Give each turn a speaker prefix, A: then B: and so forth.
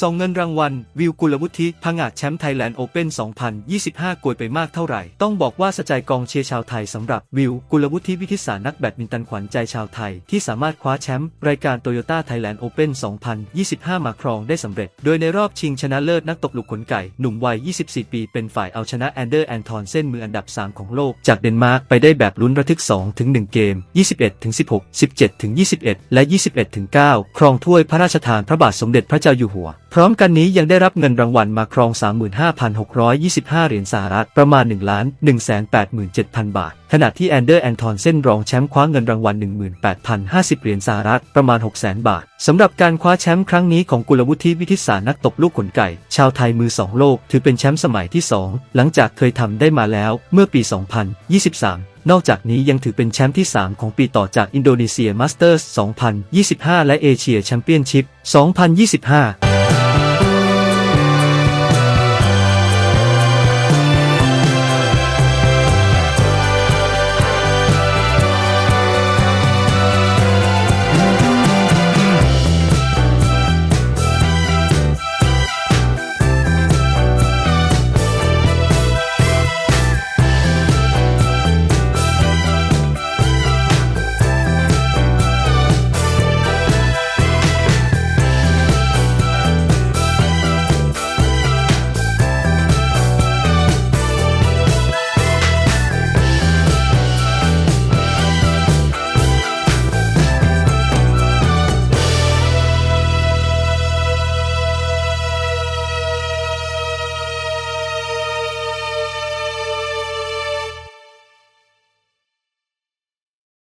A: ส่งเงินรางวัล วิวกุลวุฒิพังอาจแชมป์ไทยแลนด์โอเพ่น2025 กวยไปมากเท่าไหร่ ต้องบอกว่าสะใจกองเชียร์ชาวไทยสำหรับวิวกุลวุฒิวิทิสานักแบดมินตันขวัญใจชาวไทย ที่สามารถคว้าแชมป์รายการโตโยต้าไทยแลนด์โอเพ่น2025 มาครองได้สำเร็จ โดยในรอบชิงชนะเลิศนักตบลูกขนไก่ หนุ่มวัย 24 ปี เป็นฝ่ายเอาชนะแอนเดอร์แอนทอนเส้นมืออันดับ 3 ของโลก จากเดนมาร์กไปได้แบบลุ้นระทึก 2-1 เกม 21-16 17-21 และ 21-9 ครองถ้วยพระราชทานพระบาทสมเด็จพระเจ้าอยู่หัว พร้อมกันนี้ยังได้รับเงินรางวัลมาครอง 35,625 เหรียญสหรัฐ ประมาณ1ล้าน187,000 บาท ขณะที่แอนเดอร์แอนทอนเส้นรองแชมป์คว้าเงินรางวัล 18,050 เหรียญสหรัฐ ประมาณ 600,000 บาท สำหรับการคว้าแชมป์ครั้งนี้ของกุลวุฒิวิทิสารนักตบลูกขนไก่ ชาวไทยมือ 2 โลก ถือเป็นแชมป์สมัยที่ 2 หลังจากเคยทำได้มาแล้วเมื่อปี 2023นอกจากนี้ยังถือเป็นแชมป์ที่ 3 ของปีต่อจากอินโดนีเซียมาสเตอร์ส2025 และเอเชียแชมเปี้ยนชิพ 2025